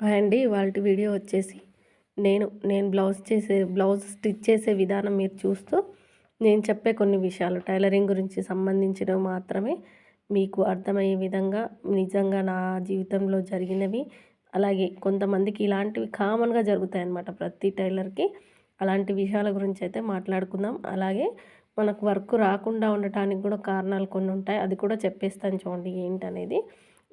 అండి వాళ్ళ వీడియో వచ్చేసి నేను నేను బ్లౌజ్ చేసే బ్లౌజ్ స్టిచ్ చేసే విధానం మీరు చూస్తూ నేను చెప్పే కొన్ని విషయాలు. టైలరింగ్ గురించి సంబంధించినవి మాత్రమే మీకు అర్థమయ్యే విధంగా నిజంగా నా జీవితంలో జరిగినవి. అలాగే కొంతమందికి ఇలాంటివి కామన్గా జరుగుతాయి అన్నమాట ప్రతి టైలర్కి. అలాంటి విషయాల గురించి అయితే మాట్లాడుకుందాం. అలాగే మనకు వర్క్ రాకుండా ఉండటానికి కూడా కారణాలు కొన్ని ఉంటాయి. అది కూడా చెప్పేస్తాను చూడండి ఏంటనేది.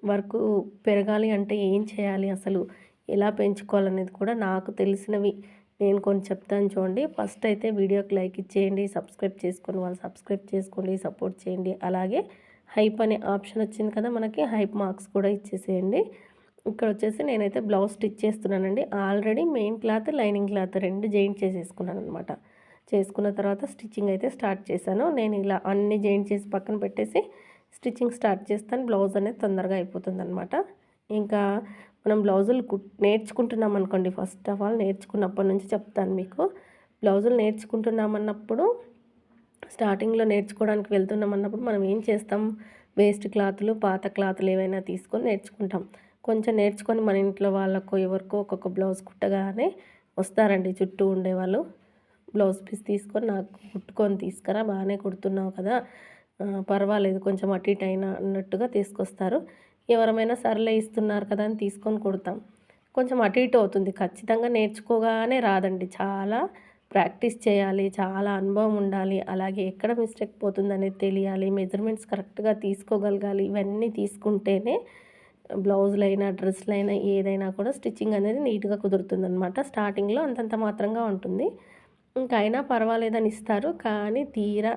వరకు పెరగాలి అంటే ఏం చేయాలి? అసలు ఎలా పెంచుకోవాలనేది కూడా నాకు తెలిసినవి. నేను కొన్ని చెప్తాను చూడండి. ఫస్ట్ అయితే వీడియోకి లైక్ ఇచ్చేయండి సబ్స్క్రైబ్ చేసుకొని వాళ్ళు సబ్స్క్రైబ్ చేసుకోండి సపోర్ట్ చేయండి. అలాగే హైప్ అనే ఆప్షన్ వచ్చింది కదా మనకి హైప్ మార్క్స్ కూడా ఇచ్చేసేయండి. ఇక్కడ వచ్చేసి నేనైతే బ్లౌజ్ స్టిచ్ చేస్తున్నానండి. Already main cloth lining cloth రెండు జాయింట్ చేసేసుకున్నాను అనమాట చేసుకున్న తర్వాత స్టిచ్చింగ్ అయితే స్టార్ట్ చేశాను. నేను ఇలా అన్ని జాయింట్ చేసి పక్కన పెట్టేసి స్టిచ్చింగ్ స్టార్ట్ చేస్తాను. బ్లౌజ్ అనేది తొందరగా అయిపోతుంది అనమాట ఇంకా మనం బ్లౌజులు కుట్ నేర్చుకుంటున్నాం అనుకోండి. ఫస్ట్ ఆఫ్ ఆల్ నేర్చుకున్నప్పటి నుంచి చెప్తాను మీకు. బ్లౌజులు నేర్చుకుంటున్నామన్నప్పుడు స్టార్టింగ్లో నేర్చుకోవడానికి వెళ్తున్నాం అన్నప్పుడు మనం ఏం చేస్తాం? వేస్ట్ క్లాతులు పాత క్లాతులు ఏవైనా తీసుకొని నేర్చుకుంటాం. కొంచెం నేర్చుకొని మన ఇంట్లో వాళ్ళకు ఎవరికో ఒక్కొక్క బ్లౌజ్ కుట్టగానే వస్తారండి చుట్టూ ఉండేవాళ్ళు. బ్లౌజ్ పీస్ తీసుకొని నాకు కుట్టుకొని తీసుకురా బాగానే కుడుతున్నావు కదా. పర్వాలేదు కొంచెం అటు ఇటు అయినా అన్నట్టుగా తీసుకొస్తారు. ఎవరమైనా సర్లే ఇస్తున్నారు కదా అని తీసుకొని కుడతాం. కొంచెం అటు ఇటు అవుతుంది. ఖచ్చితంగా నేర్చుకోగానే రాదండి. చాలా ప్రాక్టీస్ చేయాలి చాలా అనుభవం ఉండాలి. అలాగే ఎక్కడ మిస్టేక్ పోతుంది అనేది తెలియాలి మెజర్మెంట్స్ కరెక్ట్గా తీసుకోగలగాలి. ఇవన్నీ తీసుకుంటేనే బ్లౌజులు అయినా డ్రెస్సులు అయినా ఏదైనా కూడా స్టిచ్చింగ్ అనేది నీట్గా కుదురుతుంది అనమాట స్టార్టింగ్లో అంతంత మాత్రంగా ఉంటుంది. ఇంకా అయినా పర్వాలేదని ఇస్తారు. కానీ తీరా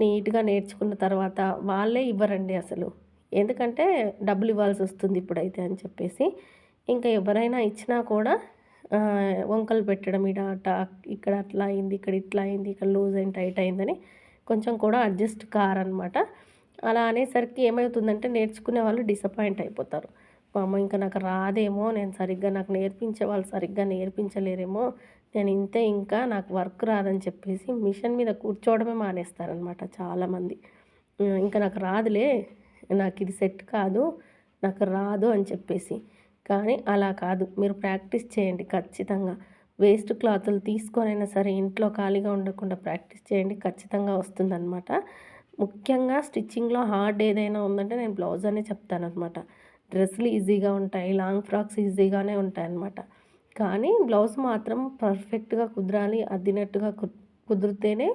నీట్గా నేర్చుకున్న తర్వాత వాళ్ళే ఇవ్వరండి అసలు. ఎందుకంటే డబ్బులు ఇవ్వాల్సి వస్తుంది ఇప్పుడైతే అని చెప్పేసి. ఇంకా ఎవరైనా ఇచ్చినా కూడా వంకలు పెట్టడం ఇడ ఇక్కడ అట్లా అయింది ఇక్కడ ఇట్లా అయింది ఇక్కడ లూజ్ అయింది టైట్ అయిందని కొంచెం కూడా అడ్జస్ట్ కారనమాట. అలా అనేసరికి ఏమవుతుందంటే నేర్చుకునే వాళ్ళు డిసప్పాయింట్ అయిపోతారు. అమ్మ ఇంకా నాకు రాదేమో నేను సరిగ్గా నాకు నేర్పించే వాళ్ళు సరిగ్గా నేర్పించలేరేమో నేను ఇంతే ఇంకా నాకు వర్క్ రాదని చెప్పేసి మిషన్ మీద కూర్చోవడమే మానేస్తారనమాట చాలామంది. ఇంకా నాకు రాదులే నాకు ఇది సెట్ కాదు నాకు రాదు అని చెప్పేసి. కానీ అలా కాదు మీరు ప్రాక్టీస్ చేయండి ఖచ్చితంగా. వేస్ట్ క్లాతులు తీసుకొనైనా సరే ఇంట్లో ఖాళీగా ఉండకుండా ప్రాక్టీస్ చేయండి ఖచ్చితంగా వస్తుందన్నమాట. ముఖ్యంగా స్టిచ్చింగ్లో హార్డ్ ఏదైనా ఉందంటే నేను బ్లౌజ్ అనే చెప్తానమాట డ్రెస్సులు ఈజీగా ఉంటాయి లాంగ్ ఫ్రాక్స్ ఈజీగానే ఉంటాయి అన్నమాట కానీ బ్లౌజ్ మాత్రం పర్ఫెక్ట్గా కుదరాలి అద్దినట్టుగా కుదిరితేనే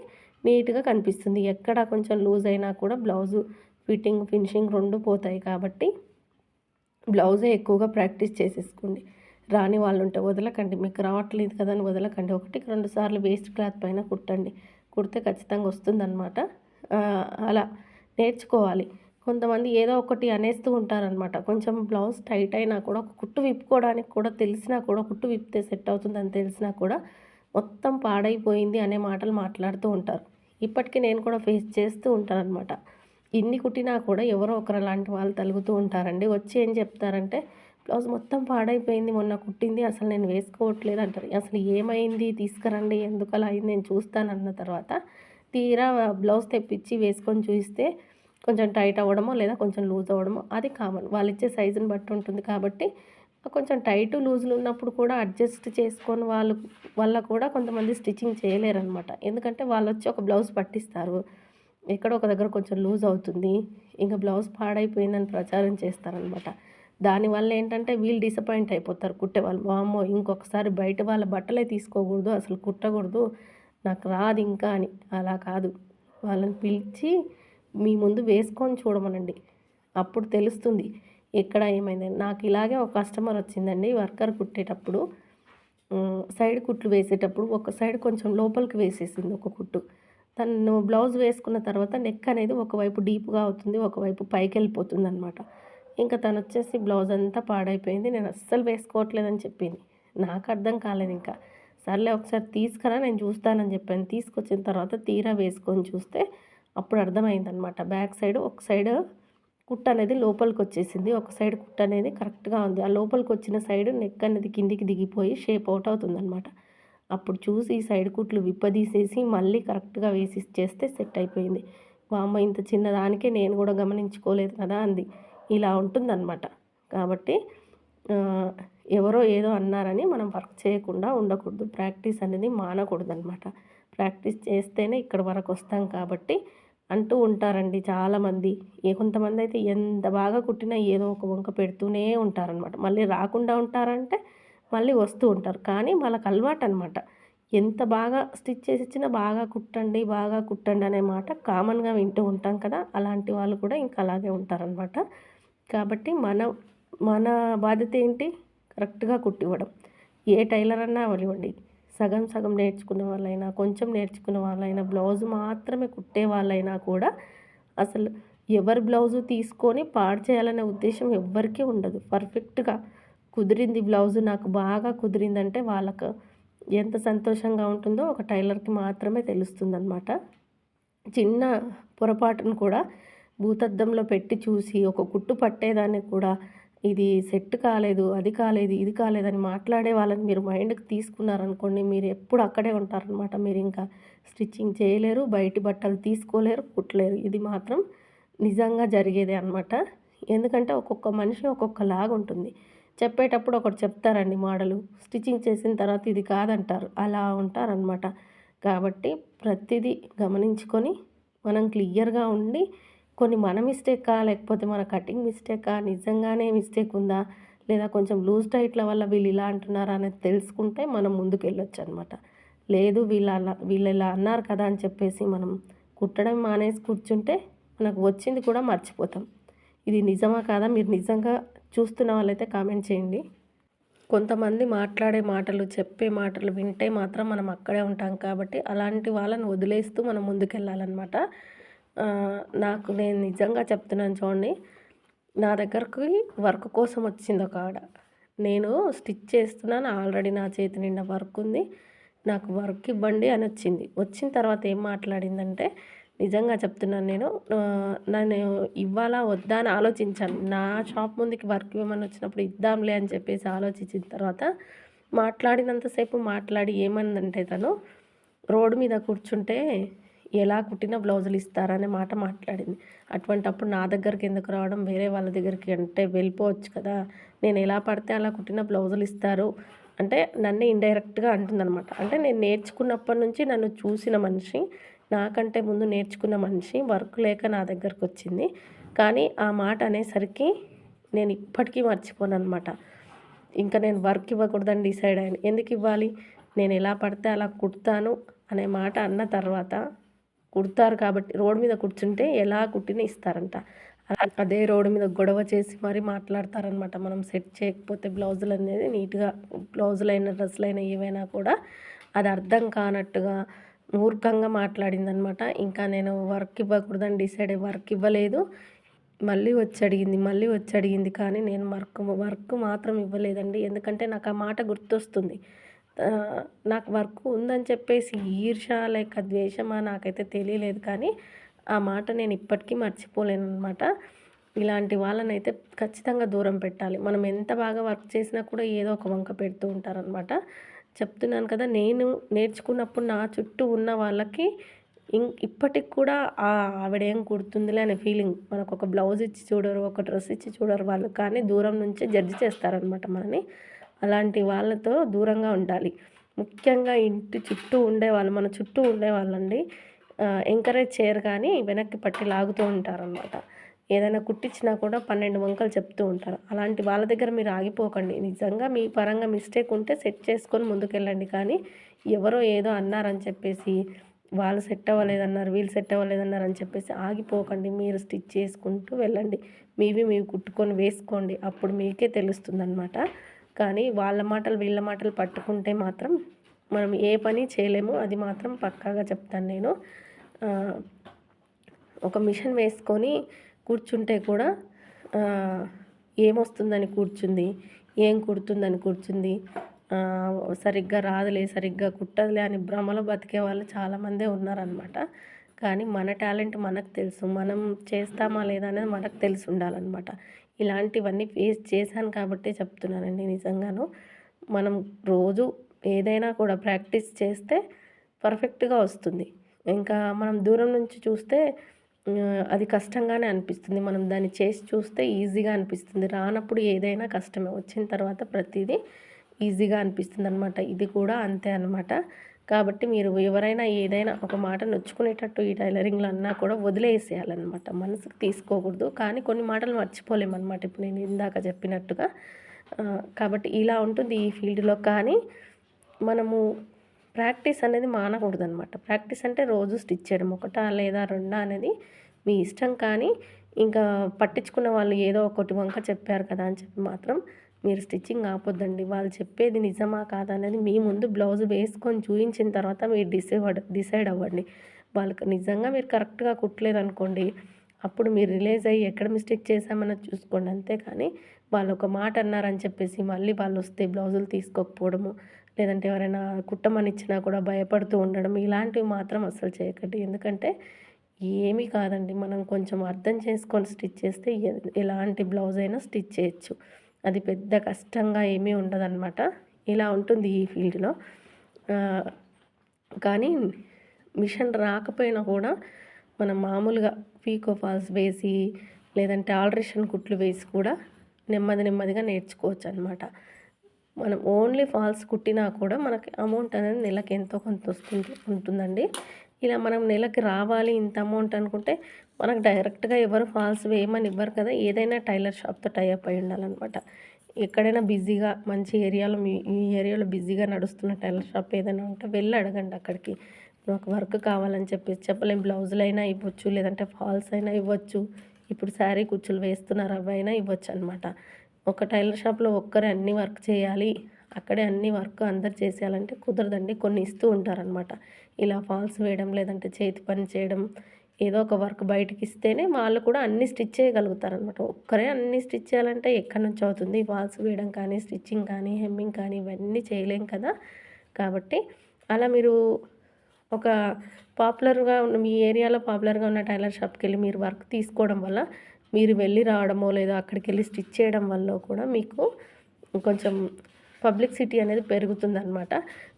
నీట్గా కనిపిస్తుంది. ఎక్కడ కొంచెం లూజ్ అయినా కూడా బ్లౌజు ఫిట్టింగ్ ఫినిషింగ్ రెండు పోతాయి కాబట్టి బ్లౌజే ఎక్కువగా ప్రాక్టీస్ చేసేసుకోండి. రాని వాళ్ళు ఉంటే వదలకండి. మీకు రావట్లేదు కదా అని వదలకండి. ఒకటికి రెండు సార్లు వేస్ట్ క్లాత్ పైన కుట్టండి. కుడితే ఖచ్చితంగా వస్తుందన్నమాట. అలా నేర్చుకోవాలి. కొంతమంది ఏదో ఒకటి అనేస్తూ ఉంటారనమాట కొంచెం బ్లౌజ్ టైట్ అయినా కూడా ఒక కుట్టు విప్పుకోవడానికి కూడా తెలిసినా కూడా కుట్టు విప్పితే సెట్ అవుతుందని తెలిసినా కూడా మొత్తం పాడైపోయింది అనే మాటలు మాట్లాడుతూ ఉంటారు. ఇప్పటికీ నేను కూడా ఫేస్ చేస్తూ ఉంటానన్నమాట. ఇన్ని కుట్టినా కూడా ఎవరో ఒకరు అలాంటి వాళ్ళు తలుగుతూ ఉంటారండి. వచ్చి ఏం చెప్తారంటే బ్లౌజ్ మొత్తం పాడైపోయింది మొన్న కుట్టింది అసలు నేను వేసుకోవట్లేదు అంటారు. అసలు ఏమైంది? తీసుకురండి ఎందుకు అలా అయింది? నేను చూస్తానన్న తర్వాత తీరా బ్లౌజ్ తెప్పించి వేసుకొని చూస్తే కొంచెం టైట్ అవ్వడమో లేదా కొంచెం లూజ్ అవ్వడమో అది కామన్. వాళ్ళు ఇచ్చే సైజుని బట్టి ఉంటుంది కాబట్టి కొంచెం టైట్ లూజులు ఉన్నప్పుడు కూడా అడ్జస్ట్ చేసుకొని వాళ్ళు వల్ల కూడా కొంతమంది స్టిచ్చింగ్ చేయలేరనమాట. ఎందుకంటే వాళ్ళు వచ్చి ఒక బ్లౌజ్ పట్టిస్తారు. ఎక్కడో ఒక దగ్గర కొంచెం లూజ్ అవుతుంది. ఇంకా బ్లౌజ్ పాడైపోయిందని ప్రచారం చేస్తారనమాట. దానివల్ల ఏంటంటే వీళ్ళు డిసప్పాయింట్ అయిపోతారు కుట్టేవాళ్ళు వామ్మో ఇంకొకసారి బయట వాళ్ళ బట్టలే తీసుకోకూడదు అసలు కుట్టకూడదు నాకు రాదు ఇంకా అని. అలా కాదు. వాళ్ళని పిలిచి మీ ముందు వేసుకొని చూడమనండి. అప్పుడు తెలుస్తుంది ఎక్కడ ఏమైంది నాకు ఇలాగే ఒక కస్టమర్ వచ్చిందండి వర్కర్ కుట్టేటప్పుడు. సైడ్ కుట్లు వేసేటప్పుడు ఒక సైడ్ కొంచెం లోపలికి వేసేసింది ఒక కుట్టు. తను బ్లౌజ్ వేసుకున్న తర్వాత నెక్ అనేది ఒకవైపు డీప్గా అవుతుంది ఒకవైపు పైకి వెళ్ళిపోతుంది అనమాట ఇంకా తను వచ్చేసి బ్లౌజ్ అంతా పాడైపోయింది నేను అస్సలు వేసుకోవట్లేదని చెప్పింది. నాకు అర్థం కాలేదు ఇంకా. సర్లే ఒకసారి తీసుకురా నేను చూస్తానని చెప్పాను. తీసుకొచ్చిన తర్వాత తీరా వేసుకొని చూస్తే అప్పుడు అర్థమైందనమాట బ్యాక్ సైడ్ ఒక సైడ్ కుట్ అనేది లోపలికి వచ్చేసింది. ఒక సైడ్ కుట్ అనేది కరెక్ట్గా ఉంది. ఆ లోపలికి వచ్చిన సైడ్ నెక్ అనేది కిందికి దిగిపోయి షేప్ అవుట్ అవుతుందన్నమాట. అప్పుడు చూసి ఈ సైడ్ కుట్లు విప్పదీసేసి మళ్ళీ కరెక్ట్గా వేసి చేస్తే సెట్ అయిపోయింది. వామ్మ ఇంత చిన్నదానికే నేను కూడా గమనించుకోలేదు కదా అంది. ఇలా ఉంటుందన్నమాట. కాబట్టి ఎవరో ఏదో అన్నారని మనం వర్క్ చేయకుండా ఉండకూడదు. ప్రాక్టీస్ అనేది మానకూడదు అనమాట ప్రాక్టీస్ చేస్తేనే ఇక్కడ వరకు వస్తాం కాబట్టి అంటూ ఉంటారండి చాలామంది. ఏ కొంతమంది అయితే ఎంత బాగా కుట్టినా ఏదో ఒక వంక పెడుతూనే ఉంటారనమాట మళ్ళీ రాకుండా ఉంటారంటే మళ్ళీ వస్తూ ఉంటారు. కానీ వాళ్ళకి అలవాటు అనమాట ఎంత బాగా స్టిచ్ చేసి ఇచ్చినా బాగా కుట్టండి బాగా కుట్టండి అనే మాట కామన్గా వింటూ ఉంటాం కదా! అలాంటి వాళ్ళు కూడా ఇంకా అలాగే ఉంటారనమాట కాబట్టి మన మన బాధ్యత ఏంటి? కరెక్ట్గా కుట్టివ్వడం. ఏ టైలర్ అన్నా అవనివ్వండి సగం సగం నేర్చుకున్న వాళ్ళైనా కొంచెం నేర్చుకున్న వాళ్ళైనా బ్లౌజ్ మాత్రమే కుట్టే వాళ్ళైనా కూడా అసలు ఎవరి బ్లౌజు తీసుకొని పాడు చేయాలనే ఉద్దేశం ఎవ్వరికీ ఉండదు. పర్ఫెక్ట్గా కుదిరింది బ్లౌజు నాకు బాగా కుదిరిందంటే వాళ్ళకు ఎంత సంతోషంగా ఉంటుందో ఒక టైలర్కి మాత్రమే తెలుస్తుంది అనమాట చిన్న పొరపాటును కూడా భూతద్దంలో పెట్టి చూసి ఒక కుట్టు పట్టేదాన్ని కూడా ఇది సెట్ కాలేదు అది కాలేదు ఇది కాలేదని మాట్లాడే వాళ్ళని మీరు మైండ్కి తీసుకున్నారనుకోండి మీరు ఎప్పుడు అక్కడే ఉంటారనమాట మీరు ఇంకా స్టిచ్చింగ్ చేయలేరు బయటి బట్టలు తీసుకోలేరు కుట్టలేరు. ఇది మాత్రం నిజంగా జరిగేదే అనమాట ఎందుకంటే ఒక్కొక్క మనిషి ఒక్కొక్కలాగా ఉంటుంది. చెప్పేటప్పుడు ఒకటి చెప్తారండి మోడలు స్టిచ్చింగ్ చేసిన తర్వాత ఇది కాదంటారు. అలా ఉంటారనమాట కాబట్టి ప్రతిదీ గమనించుకొని మనం క్లియర్గా ఉండి కొన్ని మన మిస్టేకా లేకపోతే మన కటింగ్ మిస్టేకా నిజంగానే మిస్టేక్ ఉందా? లేదా కొంచెం లూజ్ టైట్ల వల్ల వీళ్ళు ఇలా అంటున్నారా అనేది తెలుసుకుంటే మనం ముందుకు వెళ్ళొచ్చు అనమాట లేదు వీళ్ళ వీళ్ళు ఇలా అన్నారు కదా అని చెప్పేసి మనం కుట్టడం మానేసి కూర్చుంటే మనకు వచ్చింది కూడా మర్చిపోతాం. ఇది నిజమా కాదా? మీరు నిజంగా చూస్తున్న వాళ్ళైతే కామెంట్ చేయండి. కొంతమంది మాట్లాడే మాటలు చెప్పే మాటలు వింటే మాత్రం మనం అక్కడే ఉంటాం కాబట్టి అలాంటి వాళ్ళని వదిలేస్తూ మనం ముందుకెళ్ళాలన్నమాట. నాకు నేను నిజంగా చెప్తున్నాను చూడండి. నా దగ్గరకి వర్క్ కోసం వచ్చింది ఒక ఆడ. నేను స్టిచ్ చేస్తున్నాను ఆల్రెడీ నా చేతి నిండా వర్క్ ఉంది. నాకు వర్క్ ఇవ్వండి అని వచ్చింది. వచ్చిన తర్వాత ఏం మాట్లాడిందంటే నిజంగా చెప్తున్నాను నేను నన్ను ఇవ్వాలా వద్దా అని ఆలోచించాను. నా షాప్ ముందుకి వర్క్ ఇవ్వమని వచ్చినప్పుడు ఇద్దాంలే అని చెప్పేసి ఆలోచించిన తర్వాత మాట్లాడినంతసేపు మాట్లాడి ఏమందంటే తను రోడ్డు మీద కూర్చుంటే ఎలా కుట్టిన బ్లౌజులు ఇస్తారనే మాట మాట్లాడింది. అటువంటప్పుడు నా దగ్గరికి ఎందుకు రావడం? వేరే వాళ్ళ దగ్గరికి అంటే వెళ్ళిపోవచ్చు కదా. నేను ఎలా పడితే అలా కుట్టిన బ్లౌజులు ఇస్తారు అంటే నన్ను ఇండైరెక్ట్గా అంటుందన్నమాట. అంటే నేను నేర్చుకున్నప్పటి నుంచి నన్ను చూసిన మనిషి నాకంటే ముందు నేర్చుకున్న మనిషి వర్క్ లేక నా దగ్గరకు వచ్చింది. కానీ ఆ మాట అనేసరికి నేను ఇప్పటికీ మర్చిపోను అనమాట ఇంకా నేను వర్క్ ఇవ్వకూడదని డిసైడ్ అయ్యాను. ఎందుకు ఇవ్వాలి? నేను ఎలా పడితే అలా కుడతాను అనే మాట అన్న తర్వాత కుడతారు కాబట్టి రోడ్డు మీద కూర్చుంటే ఎలా కుట్టిన ఇస్తారంట. అదే రోడ్డు మీద గొడవ చేసి మరీ మాట్లాడతారనమాట మనం సెట్ చేయకపోతే బ్లౌజులు అనేది నీట్గా బ్లౌజులైన అయినా ఏవైనా కూడా అది అర్థం కానట్టుగా మూర్ఖంగా మాట్లాడిందనమాట ఇంకా నేను వర్క్ ఇవ్వకూడదని డిసైడ్ వర్క్ ఇవ్వలేదు. మళ్ళీ వచ్చి అడిగింది మళ్ళీ వచ్చి అడిగింది కానీ నేను వర్క్ వర్క్ మాత్రం ఇవ్వలేదండి. ఎందుకంటే నాకు ఆ మాట గుర్తొస్తుంది. నాకు వర్క్ ఉందని చెప్పేసి ఈర్ష లేక ద్వేషమా నాకైతే తెలియలేదు కానీ ఆ మాట నేను ఇప్పటికీ మర్చిపోలేను అనమాట ఇలాంటి వాళ్ళనైతే ఖచ్చితంగా దూరం పెట్టాలి. మనం ఎంత బాగా వర్క్ చేసినా కూడా ఏదో ఒక వంక పెడుతూ ఉంటారనమాట చెప్తున్నాను కదా నేను నేర్చుకున్నప్పుడు నా చుట్టూ ఉన్న వాళ్ళకి ఇం ఇప్పటికి కూడా ఆవిడ ఏం కుడుతుందిలే అనే ఫీలింగ్. మనకు ఒక బ్లౌజ్ ఇచ్చి చూడరు ఒక డ్రెస్ ఇచ్చి చూడరు వాళ్ళు కానీ దూరం నుంచే జడ్జి చేస్తారనమాట మనని. అలాంటి వాళ్ళతో దూరంగా ఉండాలి. ముఖ్యంగా ఇంటి చుట్టూ ఉండేవాళ్ళు మన చుట్టూ ఉండేవాళ్ళండి ఎంకరేజ్ చేయరు కానీ వెనక్కి పట్టి లాగుతూ ఉంటారనమాట ఏదైనా కుట్టించినా కూడా పన్నెండు వంకలు చెప్తూ ఉంటారు. అలాంటి వాళ్ళ దగ్గర మీరు ఆగిపోకండి. నిజంగా మీ పరంగా మిస్టేక్ ఉంటే సెట్ చేసుకొని ముందుకెళ్ళండి. కానీ ఎవరో ఏదో అన్నారని చెప్పేసి వాళ్ళు సెట్ అవ్వలేదన్నారు వీళ్ళు సెట్ అవ్వలేదన్నారు అని చెప్పేసి ఆగిపోకండి. మీరు స్టిచ్ చేసుకుంటూ వెళ్ళండి. మీవి మీవి కుట్టుకొని వేసుకోండి. అప్పుడు మీకే తెలుస్తుంది అనమాట కానీ వాళ్ళ మాటలు వీళ్ళ మాటలు పట్టుకుంటే మాత్రం మనం ఏ పని చేయలేము అది మాత్రం పక్కాగా చెప్తాను నేను. ఒక మిషన్ వేసుకొని కూర్చుంటే కూడా ఏమొస్తుందని కూర్చుంది ఏం కుడుతుందని కూర్చుంది సరిగ్గా రాదులే సరిగ్గా కుట్టదులే అని భ్రమలో బతికే వాళ్ళు చాలామందే ఉన్నారనమాట కానీ మన టాలెంట్ మనకు తెలుసు మనం చేస్తామా లేదా అనేది మనకు తెలిసి ఉండాలన్నమాట. ఇలాంటివన్నీ ఫేస్ చేశాను కాబట్టే చెప్తున్నానండి నిజంగాను. మనం రోజు ఏదైనా కూడా ప్రాక్టీస్ చేస్తే పర్ఫెక్ట్గా వస్తుంది. ఇంకా మనం దూరం నుంచి చూస్తే అది కష్టంగానే అనిపిస్తుంది. మనం దాన్ని చేసి చూస్తే ఈజీగా అనిపిస్తుంది. రానప్పుడు ఏదైనా కష్టమే. వచ్చిన తర్వాత ప్రతిదీ ఈజీగా అనిపిస్తుంది అనమాట ఇది కూడా అంతే అనమాట కాబట్టి మీరు ఎవరైనా ఏదైనా ఒక మాట నొచ్చుకునేటట్టు ఈ టైలరింగ్లో అన్నా కూడా వదిలేసేయాలన్నమాట. మనసుకు తీసుకోకూడదు. కానీ కొన్ని మాటలు మర్చిపోలేమన్నమాట. ఇప్పుడు నేను ఇందాక చెప్పినట్టుగా. కాబట్టి ఇలా ఉంటుంది ఈ ఫీల్డ్లో. కానీ మనము ప్రాక్టీస్ అనేది మానకూడదు అనమాట ప్రాక్టీస్ అంటే రోజు స్టిచ్ చేయడం. ఒకటా లేదా రెండా అనేది మీ ఇష్టం. కానీ ఇంకా పట్టించుకున్న వాళ్ళు ఏదో ఒకటి వంక చెప్పారు కదా అని చెప్పి మాత్రం మీరు స్టిచ్చింగ్ ఆపొద్దండి. వాళ్ళు చెప్పేది నిజమా కాదా అనేది మీ ముందు బ్లౌజ్ వేసుకొని చూపించిన తర్వాత మీరు డిసైడ్ డిసైడ్ అవ్వండి. వాళ్ళకి నిజంగా మీరు కరెక్ట్గా కుట్టలేదనుకోండి అప్పుడు మీరు రిలీజ్ అయ్యి ఎక్కడ మిస్టేక్ చేశామన్నది చూసుకోండి. అంతేకాని వాళ్ళు ఒక మాట అన్నారని చెప్పేసి మళ్ళీ వాళ్ళు వస్తే బ్లౌజులు తీసుకోకపోవడము లేదంటే ఎవరైనా కుట్టమని ఇచ్చినా కూడా భయపడుతూ ఉండడం ఇలాంటివి మాత్రం అస్సలు చేయకండి. ఎందుకంటే ఏమీ కాదండి. మనం కొంచెం అర్థం చేసుకొని స్టిచ్ చేస్తే ఎలాంటి బ్లౌజ్ అయినా స్టిచ్ చేయొచ్చు. అది పెద్ద కష్టంగా ఏమీ ఉండదన్నమాట. ఇలా ఉంటుంది ఈ ఫీల్డ్లో. కానీ మిషన్ రాకపోయినా కూడా మనం మామూలుగా పీకో ఫాల్స్ వేసి లేదంటే ఆల్ట్రేషన్ కుట్లు వేసి కూడా నెమ్మది నెమ్మదిగా నేర్చుకోవచ్చు అనమాట మనం ఓన్లీ ఫాల్స్ కుట్టినా కూడా మనకి అమౌంట్ అనేది నెలకి ఎంతో కొంత వస్తుంది ఉంటుందండి. ఇలా మనం నెలకి రావాలి ఇంత అమౌంట్ అనుకుంటే మనకు డైరెక్ట్గా ఎవరు ఫాల్స్ వేయమని ఇవ్వరు కదా. ఏదైనా టైలర్ షాప్తో టైఅప్ అయి ఉండాలన్నమాట. ఎక్కడైనా బిజీగా మంచి ఏరియాలో మీ ఈ ఏరియాలో బిజీగా నడుస్తున్న టైలర్ షాప్ ఏదైనా ఉంటే వెళ్ళి అడగండి అక్కడికి. నాకు వర్క్ కావాలని చెప్పేసి చెప్పలేం. బ్లౌజులు అయినా ఇవ్వచ్చు లేదంటే ఫాల్స్ అయినా ఇవ్వచ్చు. ఇప్పుడు శారీ కుచ్చులు వేస్తున్నారు అవి అయినా ఇవ్వచ్చు అనమాట ఒక టైలర్ షాప్లో ఒక్కరే అన్ని వర్క్ చేయాలి. అక్కడే అన్ని వర్క్ అందరు చేసేయాలంటే కుదరదండి. కొన్ని ఇస్తూ ఉంటారనమాట ఇలా ఫాల్స్ వేయడం లేదంటే చేతి పని చేయడం ఏదో ఒక వర్క్ బయటకి ఇస్తేనే వాళ్ళు కూడా అన్ని స్టిచ్ చేయగలుగుతారనమాట ఒక్కరే అన్ని స్టిచ్ చేయాలంటే ఎక్కడి నుంచి అవుతుంది? ఫాల్స్ వేయడం కానీ స్టిచ్చింగ్ కానీ హెమ్మింగ్ కానీ ఇవన్నీ చేయలేం కదా. కాబట్టి అలా మీరు ఒక పాపులర్గా ఉన్న మీ ఏరియాలో పాపులర్గా ఉన్న టైలర్ షాప్కి వెళ్ళి మీరు వర్క్ తీసుకోవడం వల్ల మీరు వెళ్ళి రావడమో లేదా అక్కడికి వెళ్ళి స్టిచ్ చేయడం వల్ల కూడా మీకు కొంచెం పబ్లిసిటీ అనేది పెరుగుతుందనమాట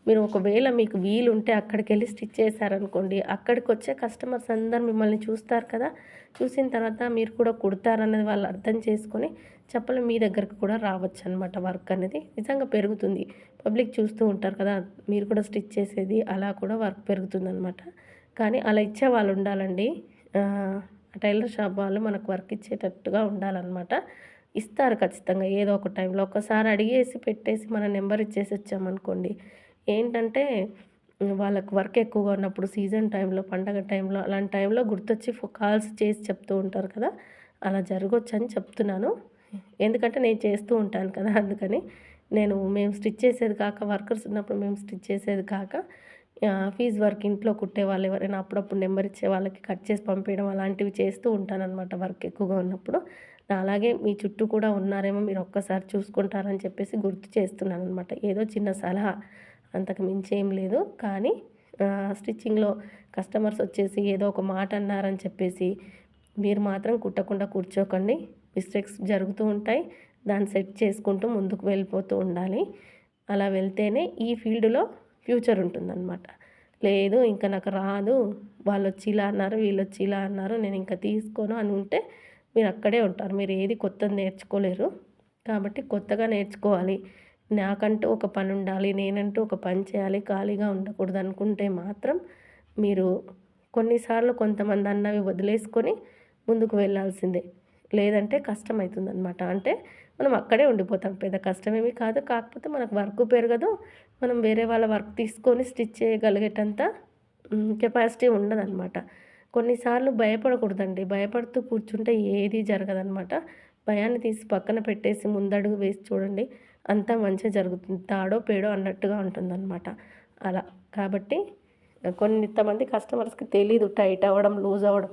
మీరు ఒకవేళ మీకు వీలు ఉంటే అక్కడికి వెళ్ళి స్టిచ్ చేశారనుకోండి అక్కడికి వచ్చే కస్టమర్స్ అందరు మిమ్మల్ని చూస్తారు కదా. చూసిన తర్వాత మీరు కూడా కుడతారనేది వాళ్ళు అర్థం చేసుకొని చెప్పలు మీ దగ్గరకు కూడా రావచ్చు అనమాట వర్క్ అనేది. నిజంగా పెరుగుతుంది. పబ్లిక్ చూస్తూ ఉంటారు కదా మీరు కూడా స్టిచ్ చేసేది అలా కూడా వర్క్ పెరుగుతుంది అనమాట కానీ అలా ఇచ్చే వాళ్ళు ఉండాలండి. టైలర్ షాప్ వాళ్ళు మనకు వర్క్ ఇచ్చేటట్టుగా ఉండాలన్నమాట. ఇస్తారు ఖచ్చితంగా. ఏదో ఒక టైంలో ఒకసారి అడిగేసి పెట్టేసి మన నెంబర్ ఇచ్చేసి వచ్చామనుకోండి ఏంటంటే వాళ్ళకు వర్క్ ఎక్కువగా ఉన్నప్పుడు సీజన్ టైంలో పండగ టైంలో అలాంటి టైంలో గుర్తొచ్చి కాల్స్ చేసి చెప్తూ ఉంటారు కదా. అలా జరగవచ్చు అని చెప్తున్నాను. ఎందుకంటే నేను చేస్తూ ఉంటాను కదా అందుకని. నేను మేము స్టిచ్ చేసేది కాక వర్కర్స్ ఉన్నప్పుడు మేము స్టిచ్ చేసేది కాక ఫీజ్ వర్క్ ఇంట్లో కుట్టే వాళ్ళు ఎవరైనా అప్పుడప్పుడు నెంబర్ ఇచ్చే వాళ్ళకి కట్ చేసి పంపించడం అలాంటివి చేస్తూ ఉంటానన్నమాట వర్క్ ఎక్కువగా ఉన్నప్పుడు. అలాగే మీ చుట్టూ కూడా ఉన్నారేమో మీరు ఒక్కసారి చూసుకుంటారని చెప్పేసి గుర్తు చేస్తున్నాను అనమాట ఏదో చిన్న సలహా. అంతకు మించి ఏం లేదు. కానీ స్టిచ్చింగ్లో కస్టమర్స్ వచ్చేసి ఏదో ఒక మాట అన్నారని చెప్పేసి మీరు మాత్రం కుట్టకుండా కూర్చోకండి. మిస్టేక్స్ జరుగుతూ ఉంటాయి. దాన్ని సెట్ చేసుకుంటూ ముందుకు వెళ్ళిపోతూ ఉండాలి. అలా వెళ్తేనే ఈ ఫీల్డ్లో ఫ్యూచర్ ఉంటుందన్నమాట. లేదు ఇంకా నాకు రాదు. వాళ్ళు వచ్చి ఇలా అన్నారు వీళ్ళు వచ్చి ఇలా అన్నారు నేను ఇంకా తీసుకోను అని ఉంటే మీరు అక్కడే ఉంటారు. మీరు ఏది కొత్తది నేర్చుకోలేరు. కాబట్టి కొత్తగా నేర్చుకోవాలి. నాకంటూ ఒక పని ఉండాలి. నేనంటూ ఒక పని చేయాలి. ఖాళీగా ఉండకూడదు అనుకుంటే మాత్రం మీరు కొన్నిసార్లు కొంతమంది అన్నవి వదిలేసుకొని ముందుకు వెళ్ళాల్సిందే లేదంటే కష్టం అనమాట అంటే మనం అక్కడే ఉండిపోతాం. పెద్ద కష్టమేమి కాదు. కాకపోతే మనకు వర్క్ పెరగదు. మనం వేరే వాళ్ళ వర్క్ తీసుకొని స్టిచ్ చేయగలిగేటంత కెపాసిటీ ఉండదన్నమాట. కొన్నిసార్లు భయపడకూడదండి. భయపడుతూ కూర్చుంటే ఏది జరగదనమాట భయాన్ని తీసి పక్కన పెట్టేసి ముందడుగు వేసి చూడండి అంతా మంచిగా జరుగుతుంది. తాడో పేడో అన్నట్టుగా ఉంటుందన్నమాట. అలా. కాబట్టి కొంతమంది కస్టమర్స్కి తెలీదు టైట్ అవ్వడం లూజ్ అవ్వడం.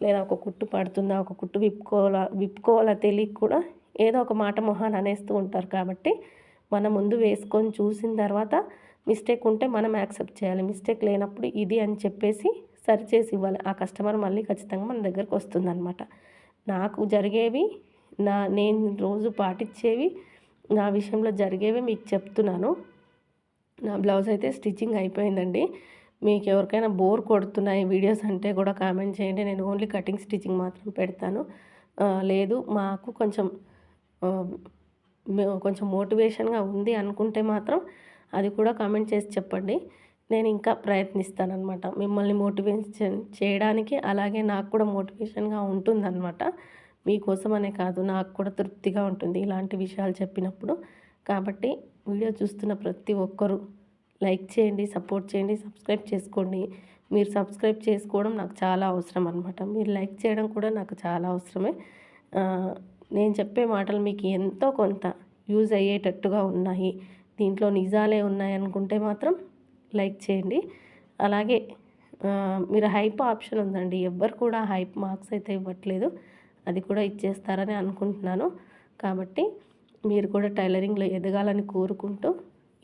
లేదా ఒక కుట్టు పడుతుందా ఒక కుట్టు విప్పుకోవాలా విప్పుకోవాలా తెలియక కూడా ఏదో ఒక మాట మొహాన్ని అనేస్తూ ఉంటారు. కాబట్టి మన ముందు వేసుకొని చూసిన తర్వాత మిస్టేక్ ఉంటే మనం యాక్సెప్ట్ చేయాలి. మిస్టేక్ లేనప్పుడు ఇది అని చెప్పేసి సరిచేసి ఇవ్వాలి. ఆ కస్టమర్ మళ్ళీ ఖచ్చితంగా మన దగ్గరకు వస్తుందన్నమాట. నాకు జరిగేవి నా నేను రోజు పాటించేవి నా విషయంలో జరిగేవి మీకు చెప్తున్నాను. నా బ్లౌజ్ అయితే స్టిచ్చింగ్ అయిపోయిందండి. మీకు ఎవరికైనా బోర్ కొడుతున్నాయి వీడియోస్ అంటే కూడా కామెంట్ చేయండి. నేను ఓన్లీ కటింగ్ స్టిచ్చింగ్ మాత్రం పెడతాను. లేదు మాకు కొంచెం కొంచెం మోటివేషన్గా ఉంది అనుకుంటే మాత్రం అది కూడా కామెంట్ చేసి చెప్పండి. నేను ఇంకా ప్రయత్నిస్తానమాట మిమ్మల్ని మోటివేషన్ చేయడానికి అలాగే నాకు కూడా మోటివేషన్గా ఉంటుందన్నమాట. మీకోసం అనే కాదు నాకు కూడా తృప్తిగా ఉంటుంది ఇలాంటి విషయాలు చెప్పినప్పుడు. కాబట్టి వీడియో చూస్తున్న ప్రతి ఒక్కరూ లైక్ చేయండి సపోర్ట్ చేయండి సబ్స్క్రైబ్ చేసుకోండి. మీరు సబ్స్క్రైబ్ చేసుకోవడం నాకు చాలా అవసరం అనమాట మీరు లైక్ చేయడం కూడా నాకు చాలా అవసరమే. నేను చెప్పే మాటలు మీకు ఎంతో కొంత యూజ్ అయ్యేటట్టుగా ఉన్నాయి. దీంట్లో నిజాలే ఉన్నాయి అనుకుంటే మాత్రం లైక్ చేయండి. అలాగే మీరు హైప్ ఆప్షన్ ఉందండి. ఎవ్వరు కూడా హైప్ మార్క్స్ అయితే ఇవ్వట్లేదు. అది కూడా ఇచ్చేస్తారని అనుకుంటున్నాను. కాబట్టి మీరు కూడా టైలరింగ్లో ఎదగాలని కోరుకుంటూ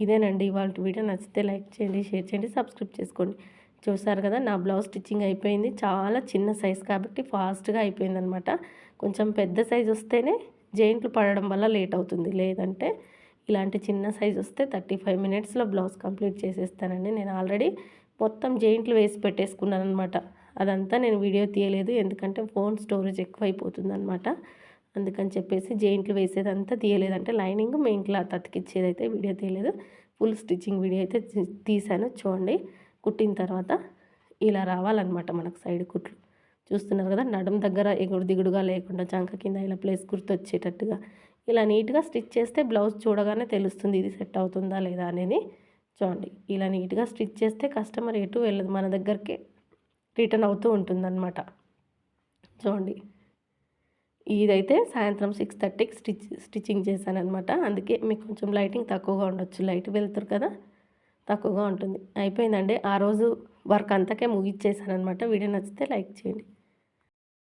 ఇదేనండి ఇవాళ వీడియో. నచ్చితే లైక్ చేయండి షేర్ చేయండి సబ్స్క్రైబ్ చేసుకోండి. చూసారు కదా నా బ్లౌజ్ స్టిచ్చింగ్ అయిపోయింది. చాలా చిన్న సైజ్ కాబట్టి ఫాస్ట్గా అయిపోయింది అనమాట కొంచెం పెద్ద సైజ్ వస్తేనే జెయింట్లు పడడం వల్ల లేట్ అవుతుంది. లేదంటే ఇలాంటి చిన్న సైజ్ వస్తే థర్టీ ఫైవ్ మినిట్స్లో బ్లౌజ్ కంప్లీట్ చేసేస్తానండి. నేను ఆల్రెడీ మొత్తం జెయింట్లు వేసి పెట్టేసుకున్నాను అనమాట అదంతా నేను వీడియో తీయలేదు. ఎందుకంటే ఫోన్ స్టోరేజ్ ఎక్కువ అయిపోతుంది అనమాట అందుకని చెప్పేసి జెయింట్లు వేసేదంతా తీయలేదంటే లైనింగ్ మెయిన్ క్లాత్ అతికిచ్చేది అయితే వీడియో తీయలేదు. ఫుల్ స్టిచ్చింగ్ వీడియో అయితే తీసాను చూడండి. కుట్టిన తర్వాత ఇలా రావాలన్నమాట మనకు సైడ్ కుట్లు. చూస్తున్నారు కదా నడుం దగ్గర ఎగుడు దిగుడుగా లేకుండా చంక కింద ఇలా ప్లేస్ గుర్తొచ్చేటట్టుగా ఇలా నీట్గా స్టిచ్ చేస్తే బ్లౌజ్ చూడగానే తెలుస్తుంది ఇది సెట్ అవుతుందా లేదా అనేది. చూడండి ఇలా నీట్గా స్టిచ్ చేస్తే కస్టమర్ ఎటు వెళ్ళదు మన దగ్గరికి రిటర్న్ అవుతూ ఉంటుందన్నమాట. చూడండి ఇదైతే సాయంత్రం సిక్స్ థర్టీకి స్టిచ్ స్టిచ్చింగ్ చేశాను అనమాట అందుకే మీకు కొంచెం లైటింగ్ తక్కువగా ఉండొచ్చు లైట్ వెళ్తారు కదా తక్కువగా ఉంటుంది. అయిపోయిందండి ఆ రోజు వర్క్ అంతకే ముగిచ్చేసాను అనమాట వీడియో నచ్చితే లైక్ చేయండి.